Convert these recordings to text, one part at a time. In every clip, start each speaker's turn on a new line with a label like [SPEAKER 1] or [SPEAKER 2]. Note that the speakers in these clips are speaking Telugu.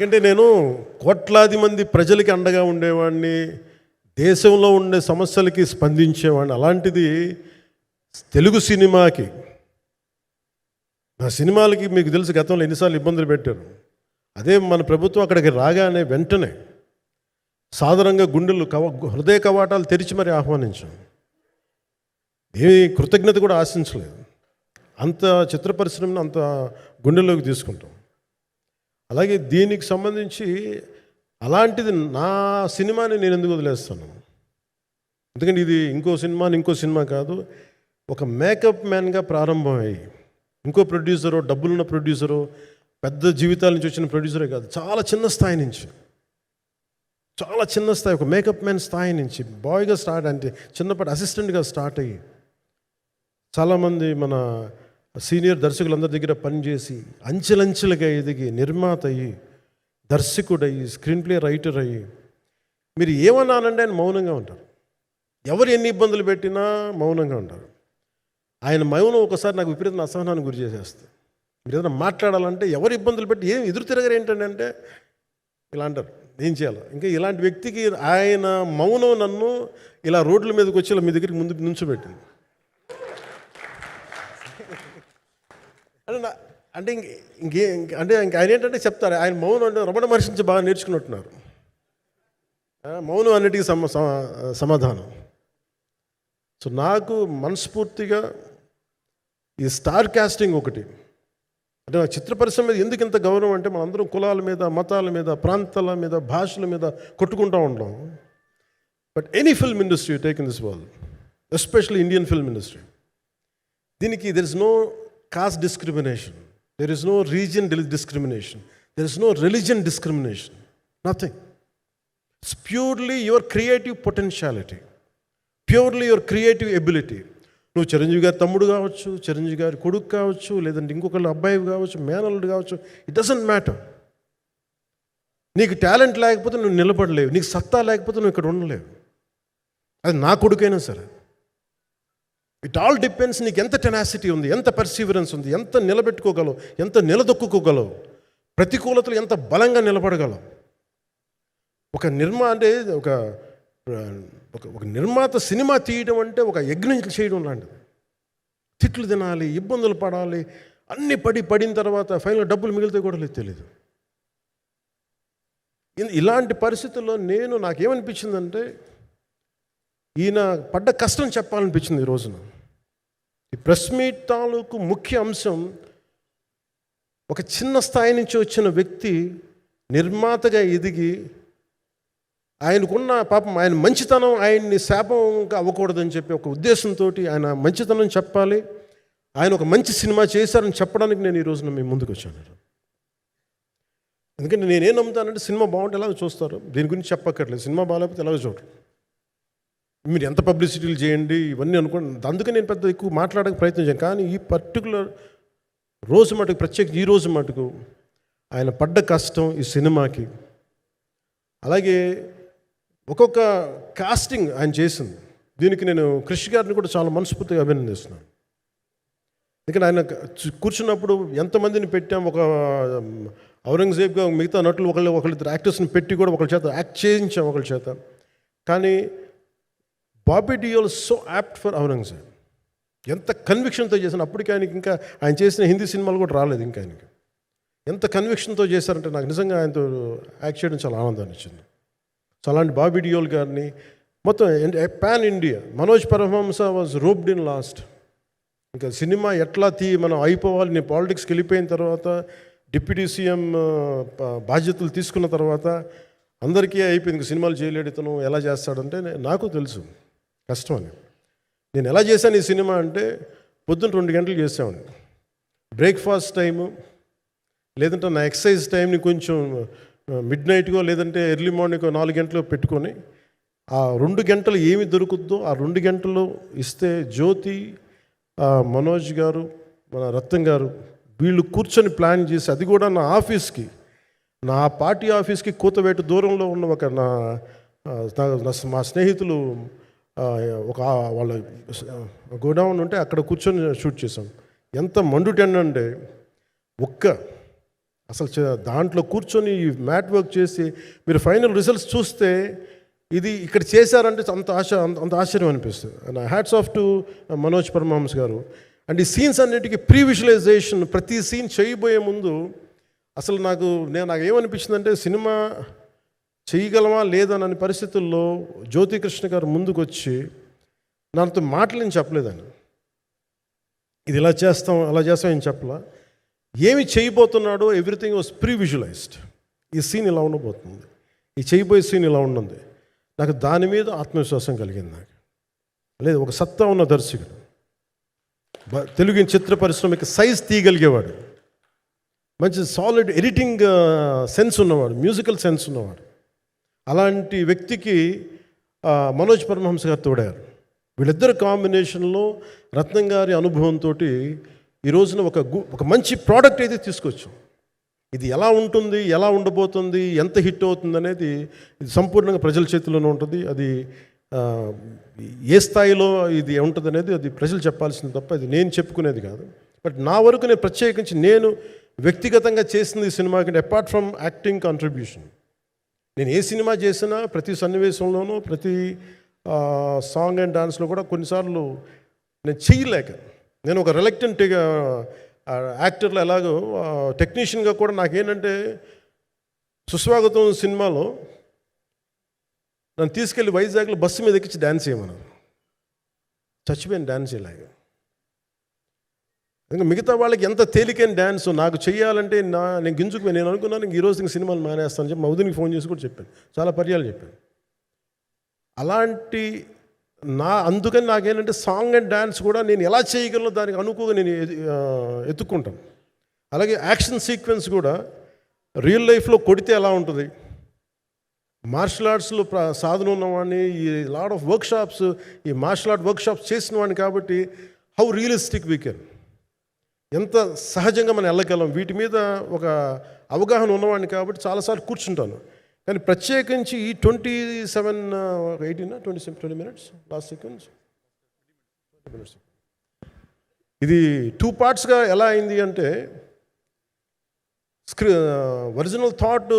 [SPEAKER 1] ఎందుకంటే నేను కోట్లాది మంది ప్రజలకి అండగా ఉండేవాడిని దేశంలో ఉండే సమస్యలకి స్పందించేవాడిని. అలాంటిది తెలుగు సినిమాకి నా సినిమాలకి మీకు తెలుసు గతంలో ఎన్నిసార్లు ఇబ్బందులు పెట్టారు. అదే మన ప్రభుత్వం అక్కడికి రాగానే వెంటనే సాధారణంగా గుండెలు కవ హృదయ కవాటాలు తెరిచి మరి ఆహ్వానించాం. ఏమి కృతజ్ఞత కూడా ఆశించలేదు. అంత చిత్ర పరిశ్రమను అంత గుండెల్లోకి తీసుకుంటాం. అలాగే దీనికి సంబంధించి అలాంటిది నా సినిమాని నేను ఎందుకు వదిలేస్తాను? ఎందుకంటే ఇది ఇంకో సినిమా ఇంకో సినిమా కాదు. ఒక మేకప్ మ్యాన్గా ప్రారంభమయ్యి ఇంకో ప్రొడ్యూసరు డబ్బులున్న ప్రొడ్యూసరు పెద్ద జీవితాల నుంచి వచ్చిన ప్రొడ్యూసరే కాదు చాలా చిన్న స్థాయి నుంచి. చాలా చిన్న స్థాయి ఒక మేకప్ మ్యాన్ స్థాయి నుంచి బాయ్గా స్టార్ట్ అంటే చిన్నప్పటి అసిస్టెంట్గా స్టార్ట్ అయ్యి చాలామంది మన సీనియర్ దర్శకులందరి దగ్గర పనిచేసి అంచెలంచెలుగా ఎదిగి నిర్మాత అయ్యి దర్శకుడయ్యి స్క్రీన్ ప్లే రైటర్ అయ్యి మీరు ఏమన్నానండి ఆయన మౌనంగా ఉంటారు. ఎవరు ఎన్ని ఇబ్బందులు పెట్టినా మౌనంగా ఉంటారు. ఆయన మౌనం ఒకసారి నాకు విపరీత అసహనాన్ని గురి చేసేస్తుంది. మీరు ఏదైనా మాట్లాడాలంటే ఎవరు ఇబ్బందులు పెట్టి ఏం ఎదురు తిరగరు ఏంటంటే అంటే ఇలా అంటారు. ఏం చేయాలి. ఇంకా ఇలాంటి వ్యక్తికి ఆయన మౌనం నన్ను ఇలా రోడ్ల మీదకి వచ్చి ఇలా మీ దగ్గరికి ముందు నుంచోబెట్టింది. అంటే అంటే ఇంక ఇంకే అంటే ఇంక ఆయన ఏంటంటే చెప్తారు ఆయన మౌనం అంటే రమణ మహర్షి నుంచి బాగా నేర్చుకున్నట్టున్నారు. మౌనం అన్నిటికీ సమ సమాధానం. సో నాకు మనస్ఫూర్తిగా ఈ స్టార్ కాస్టింగ్ ఒకటి. అంటే నా చిత్ర పరిశ్రమ మీద ఎందుకు ఇంత గౌరవం అంటే మనందరం కులాల మీద మతాల మీద ప్రాంతాల మీద భాషల మీద కొట్టుకుంటూ ఉంటాం but any film industry take in this world especially Indian film industry. దీనికి there is no caste discrimination there is no region discrimination there is no religion discrimination nothing it's purely your creative potentiality purely your creative ability నువ్వు చిరంజీవి గారి తమ్ముడు కావచ్చు చిరంజీవి గారి కొడుకు కావచ్చు లేదంటే ఇంకొకళ్ళు అబ్బాయి కావచ్చు మేనల్లుడు కావచ్చు ఇట్ డజంట్ మ్యాటర్ నీకు టాలెంట్ లేకపోతే నువ్వు నిలబడలేవు. నీకు సత్తా లేకపోతే నువ్వు ఇక్కడ ఉండలేవు. అది నా కొడుకైనా సరే. ఇట్ ఆల్ డిపెండ్స్ నీకు ఎంత టెనాసిటీ ఉంది ఎంత పర్సీవరెన్స్ ఉంది ఎంత నిలబెట్టుకోగలవు ఎంత నిలదొక్కుకోగలవు ప్రతికూలతలు ఎంత బలంగా నిలబడగలవు. ఒక నిర్మా అంటే ఒక ఒక ఒక నిర్మాత సినిమా తీయడం అంటే ఒక యజ్ఞం చేయడం లాంటిది. తిట్లు తినాలి ఇబ్బందులు పడాలి అన్ని పడి పడిన తర్వాత ఫైనల్ డబ్బులు మిగిలితే కూడా లేదు తెలియదు ఇలాంటి పరిస్థితుల్లో నేను నాకేమనిపించిందంటే ఈయన పడ్డ కష్టం చెప్పాలనిపించింది ఈ రోజున. ఈ ప్రెస్ మీట్ తాలూకు ముఖ్య అంశం ఒక చిన్న స్థాయి నుంచి వచ్చిన వ్యక్తి నిర్మాతగా ఎదిగి ఆయనకున్న పాపం ఆయన మంచితనం ఆయన్ని శాపంగా అవ్వకూడదని చెప్పి ఒక ఉద్దేశంతో ఆయన మంచితనం చెప్పాలి. ఆయన ఒక మంచి సినిమా చేశారని చెప్పడానికి నేను ఈ రోజున మీ ముందుకు వచ్చాను. ఎందుకంటే నేనేం నమ్ముతానంటే సినిమా బాగుంటే ఎలాగో చూస్తారు. దీని గురించి చెప్పక్కర్లేదు. సినిమా బాగాలేకపోతే ఎలాగో చూడరు. మీరు ఎంత పబ్లిసిటీలు చేయండి ఇవన్నీ అనుకోండి. అందుకే నేను పెద్ద ఎక్కువ మాట్లాడడానికి ప్రయత్నించాను కానీ ఈ పర్టికులర్ రోజు మటుకు ప్రత్యేక ఈ రోజు మటుకు ఆయన పడ్డ కష్టం ఈ సినిమాకి. అలాగే ఒక్కొక్క కాస్టింగ్ ఆయన చేసింది. దీనికి నేను కృషి గారిని కూడా చాలా మనస్ఫూర్తిగా అభినందిస్తున్నాను. ఎందుకంటే ఆయన కూర్చున్నప్పుడు ఎంతమందిని పెట్టాం ఒక ఔరంగజేబ్గా మిగతా నటులు ఒకళ్ళు ఒకళ్ళిద్దరు యాక్టర్స్ని పెట్టి కూడా ఒకళ్ళ చేత యాక్ట్ చేయించాం ఒకళ్ళ చేత. కానీ Bobby Deol so apt for Aurangzeb. ఎంత కన్విక్షన్తో చేశాను అప్పటికి ఆయనకి ఇంకా ఆయన చేసిన హిందీ సినిమాలు కూడా రాలేదు ఇంకా ఆయనకి. ఎంత కన్విక్షన్తో చేశారంటే నాకు నిజంగా ఆయనతో యాక్ట్ చేయడం చాలా ఆనందాన్ని ఇచ్చింది. సో అలాంటి బాబీ డియోల్ గారిని మొత్తం pan India Manoj Paramahamsa was roped in last ఇంకా సినిమా ఎట్లా తీ మనం అయిపోవాలి నేను పాలిటిక్స్కి వెళ్ళిపోయిన తర్వాత డిప్యూటీ సీఎం బాధ్యతలు తీసుకున్న తర్వాత అందరికీ అయిపోయింది. సినిమాలు చేయలేడు ఇతను ఎలా చేస్తాడంటే నాకు తెలుసు. కష్టం అని నేను ఎలా చేశాను ఈ సినిమా అంటే పొద్దున్న రెండు గంటలు చేసామండి బ్రేక్ఫాస్ట్ టైము లేదంటే నా ఎక్సర్సైజ్ టైంని కొంచెం మిడ్ నైట్కో లేదంటే ఎర్లీ మార్నింగ్ నాలుగు గంటలు పెట్టుకొని ఆ రెండు గంటలు ఏమి దొరుకుద్దో ఆ రెండు గంటలు ఇస్తే జ్యోతి మనోజ్ గారు మన రత్నం గారు వీళ్ళు కూర్చొని ప్లాన్ చేసి అది కూడా నా ఆఫీస్కి నా పార్టీ ఆఫీస్కి కూతవేటు దూరంలో ఉన్న ఒక నా మా స్నేహితులు ఒక వాళ్ళ గోడౌన్ ఉంటే అక్కడ కూర్చొని షూట్ చేసాం ఎంత మండుటెండ అంటే ఒక్క అసలు చ- దాంట్లో కూర్చొని మ్యాట్ వర్క్ చేసి మీరు ఫైనల్ రిజల్ట్స్ చూస్తే ఇది ఇక్కడ చేశారంటే అంత ఆశ అంత అంత ఆశ్చర్యం అనిపిస్తుంది. And hats off to Manoj Paramahans గారు. అండ్ ఈ సీన్స్ అన్నిటికీ ప్రీ విజువలైజేషన్ ప్రతి సీన్ చేయబోయే ముందు అసలు నాకు నేను నాకు ఏమనిపించిందంటే సినిమా చేయగలమా లేదా పరిస్థితుల్లో జ్యోతికృష్ణ గారు ముందుకు వచ్చి నాతో మాటలు చెప్పలేదని ఇది ఇలా చేస్తాం అలా చేస్తాం ఏం చెప్పలా? ఏమి చేయబోతున్నాడో ఎవ్రీథింగ్ వాజ్ ప్రీ విజువలైజ్డ్ ఈ సీన్ ఇలా ఉండబోతుంది. ఈ చేయబోయే సీన్ ఇలా ఉన్నది నాకు దాని మీద ఆత్మవిశ్వాసం కలిగింది నాకు. లేదు ఒక సత్తా ఉన్న దర్శకుడు. తెలుగు చిత్ర పరిశ్రమకి సైజ్ తీయగలిగేవాడు. మంచి సాలిడ్ ఎడిటింగ్ సెన్స్ ఉన్నవాడు మ్యూజికల్ సెన్స్ ఉన్నవాడు. అలాంటి వ్యక్తికి మనోజ్ పరమహంస గారు తోడారు. వీళ్ళిద్దరు కాంబినేషన్లో రత్నం గారి అనుభవంతో ఈ రోజున ఒక గు ఒక మంచి ప్రోడక్ట్ అయితే తీసుకొచ్చాం. ఇది ఎలా ఉంటుంది ఎలా ఉండబోతుంది ఎంత హిట్ అవుతుంది అనేది ఇది సంపూర్ణంగా ప్రజల చేతిలోనే ఉంటుంది. అది ఏ స్థాయిలో ఇది ఉంటుంది అనేది అది ప్రజలు చెప్పాల్సింది తప్ప అది నేను చెప్పుకునేది కాదు. బట్ నా వరకు నేను ప్రత్యేకించి నేను వ్యక్తిగతంగా చేసింది ఈ సినిమాకి అపార్ట్ ఫ్రమ్ యాక్టింగ్ కాంట్రిబ్యూషన్ నేను ఏ సినిమా చేసినా ప్రతి సన్నివేశంలోనూ ప్రతి సాంగ్ అండ్ డాన్స్లో కూడా కొన్నిసార్లు నేను చేయలేక నేను ఒక రిలక్టెంట్ యాక్టర్లో ఎలాగో టెక్నీషియన్గా కూడా నాకేంటంటే సుస్వాగతం సినిమాలో నన్ను తీసుకెళ్ళి వైజాగ్లో బస్సు మీద ఎక్కించి డ్యాన్స్ చేయమన్నాను. చచ్చిపోయాను డ్యాన్స్ చేయలేక ఇంకా మిగతా వాళ్ళకి ఎంత తేలికైన డ్యాన్స్ నాకు చేయాలంటే నా నేను గింజుకు నేను అనుకున్నాను ఇంక ఈరోజు ఇంక సినిమాలు మానేస్తాను చెప్పి మౌదునికి ఫోన్ చేసి కూడా చెప్పాను. చాలా పర్యాలు చెప్పాను. అలాంటి నా అందుకని నాకేంటంటే సాంగ్ అండ్ డ్యాన్స్ కూడా నేను ఎలా చేయగలను దానికి అనుకోగా నేను ఎత్తుక్కుంటాను. అలాగే యాక్షన్ సీక్వెన్స్ కూడా రియల్ లైఫ్లో కొడితే ఎలా ఉంటుంది? మార్షల్ ఆర్ట్స్లో ప్ర సాధన ఉన్నవాడిని ఈ లాడ్ ఆఫ్ వర్క్షాప్స్ ఈ మార్షల్ ఆర్ట్ వర్క్ షాప్స్ చేసిన వాడిని కాబట్టి హౌ రియలిస్టిక్ వీ కెన్. ఎంత సహజంగా మనం వెళ్ళగలం? వీటి మీద ఒక అవగాహన ఉన్నవాడిని కాబట్టి చాలాసార్లు కూర్చుంటాను. కానీ ప్రత్యేకించి ఈ twenty seven eighteen twenty seven twenty minutes last seconds. ఇది టూ పార్ట్స్గా ఎలా అయింది అంటే స్క్రి ఒరిజినల్ థాట్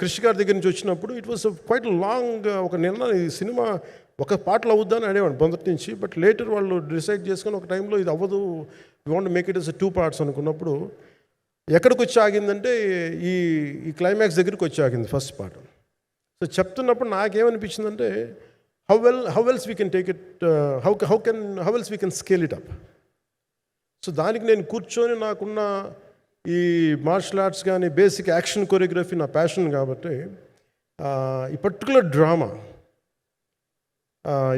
[SPEAKER 1] క్రిష్ గారి దగ్గర నుంచి వచ్చినప్పుడు ఇట్ వాస్ క్వైట్ లాంగ్ ఒక నిన్న ఈ సినిమా ఒక పాటలు అవుద్దని అనేవాడు మొదటి నుంచి బట్ లేటర్ వాళ్ళు డిసైడ్ చేసుకొని ఒక టైంలో ఇది అవ్వదు you want make it is two parts అనుకున్నప్పుడు ఎక్కడికి వచ్చి ఆగిందంటే ఈ ఈ క్లైమాక్స్ దగ్గరికి వచ్చి ఆగింది ఫస్ట్ పార్ట్ సో చెప్తున్నప్పుడు నాకేమనిపించిందంటే how well how wells we can take it how how can how wells we can scale it up so దానికి నేను కూర్చొని నాకున్న ఈ మార్షల్ ఆర్ట్స్ కానీ బేసిక్ యాక్షన్ కొరియోగ్రఫీ నా ప్యాషన్ కాబట్టి uh, ఈ పర్టికులర్ డ్రామా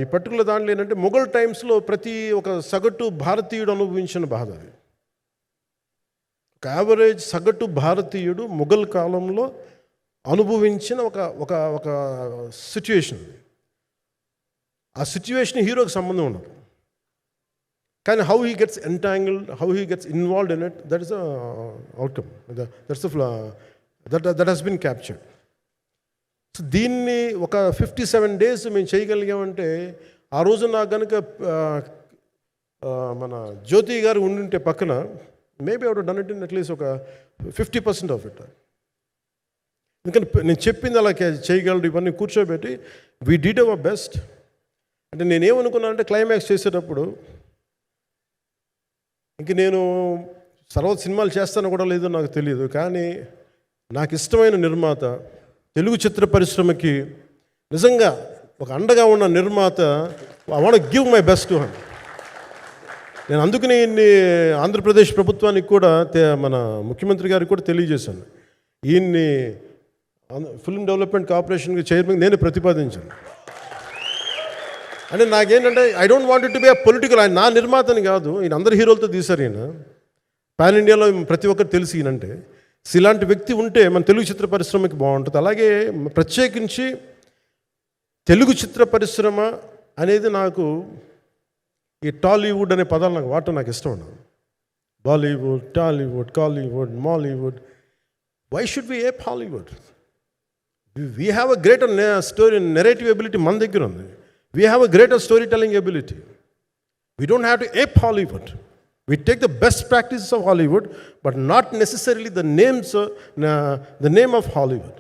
[SPEAKER 1] ఈ పర్టికులర్ దాంట్లో ఏంటంటే మొఘల్ టైమ్స్లో ప్రతి ఒక సగటు భారతీయుడు అనుభవించిన బాధ అది. ఒక యావరేజ్ సగటు భారతీయుడు మొఘల్ కాలంలో అనుభవించిన ఒక ఒక ఒక సిచ్యువేషన్ ఆ సిచ్యువేషన్ హీరోకి సంబంధం ఉండదు. కానీ how he gets entangled how he gets involved in it that is the outcome that's that that has been captured so దీన్ని ఒక ఫిఫ్టీ సెవెన్ డేస్ మేము చేయగలిగామంటే ఆ రోజు నాకు కనుక మన జ్యోతి గారు ఉండింటే పక్కన maybe out done it in at least ఒక ఫిఫ్టీ పర్సెంట్ ఆఫ్ ఇట్ ఎందుకంటే నేను చెప్పింది అలా చేయగలడు ఇవన్నీ కూర్చోబెట్టి వీ డీడ్ అవర్ బెస్ట్ అంటే నేనేమనుకున్నానంటే క్లైమాక్స్ చేసేటప్పుడు ఇంక నేను సర్వ సినిమాలు చేస్తానో కూడా లేదో నాకు తెలియదు కానీ నాకు ఇష్టమైన నిర్మాత తెలుగు చిత్ర పరిశ్రమకి నిజంగా ఒక అండగా ఉన్న నిర్మాత I want give my best to him నేను అందుకని ఇన్ని ఆంధ్రప్రదేశ్ ప్రభుత్వానికి కూడా మన ముఖ్యమంత్రి గారికి కూడా తెలియజేశాను. ఈయన్ని ఫిల్మ్ డెవలప్మెంట్ కార్పొరేషన్కి చైర్మన్ నేను ప్రతిపాదించాను. అంటే నాకేంటంటే I don't want to be a political ఆయన నా నిర్మాతని కాదు ఈయన అందరు హీరోలతో తీశారు ఈయన. పాన్ ఇండియాలో ప్రతి ఒక్కరు తెలుసు ఈయనంటే. సో ఇలాంటి వ్యక్తి ఉంటే మన తెలుగు చిత్ర పరిశ్రమకి బాగుంటుంది. అలాగే ప్రత్యేకించి తెలుగు చిత్ర పరిశ్రమ అనేది నాకు ఈ టాలీవుడ్ అనే పదాలు నాకు వాడటం నాకు ఇష్టం ఉండదు. Bollywood Tollywood Kollywood Mollywood why should be a Hollywood we have a greater story narrative ability మన దగ్గర ఉంది. We have a greater story telling ability we don't have to a Hollywood we take the best practices of Hollywood but not necessarily the names the name of Hollywood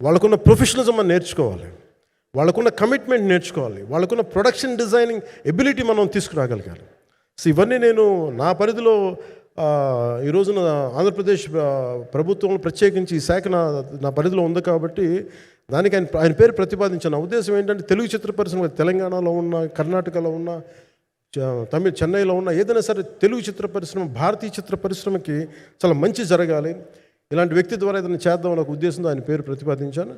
[SPEAKER 1] వాళ్ళకున్న ప్రొఫెషనలిజం మనం నేర్చుకోవాలి. వాళ్ళకున్న కమిట్మెంట్ నేర్చుకోవాలి. వాళ్ళకున్న ప్రొడక్షన్ డిజైనింగ్ ఎబిలిటీ మనం తీసుకురాగలగాలి. సో ఇవన్నీ నేను నా పరిధిలో ఈ రోజున ఆంధ్రప్రదేశ్ ప్రభుత్వం ప్రత్యేకించి ఈ శాఖ నా నా పరిధిలో ఉంది కాబట్టి దానికి ఆయన ఆయన పేరు ప్రతిపాదించిన. నా ఉద్దేశం ఏంటంటే తెలుగు చిత్ర పరిశ్రమ తెలంగాణలో ఉన్న కర్ణాటకలో ఉన్న తమిళ చెన్నైలో ఉన్న ఏదైనా సరే తెలుగు చిత్ర పరిశ్రమ భారతీయ చిత్ర పరిశ్రమకి చాలా మంచి జరగాలి. ఇలాంటి వ్యక్తి ద్వారా ఏదైనా చేద్దామని ఒక ఉద్దేశంతో ఆయన పేరు ప్రతిపాదించాను.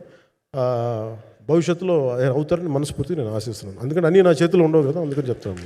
[SPEAKER 1] భవిష్యత్తులో ఆయన అవుతారని మనస్ఫూర్తి నేను ఆశిస్తున్నాను. అందుకని అన్నీ నా చేతిలో ఉండవు కదా అందుకని చెప్తాను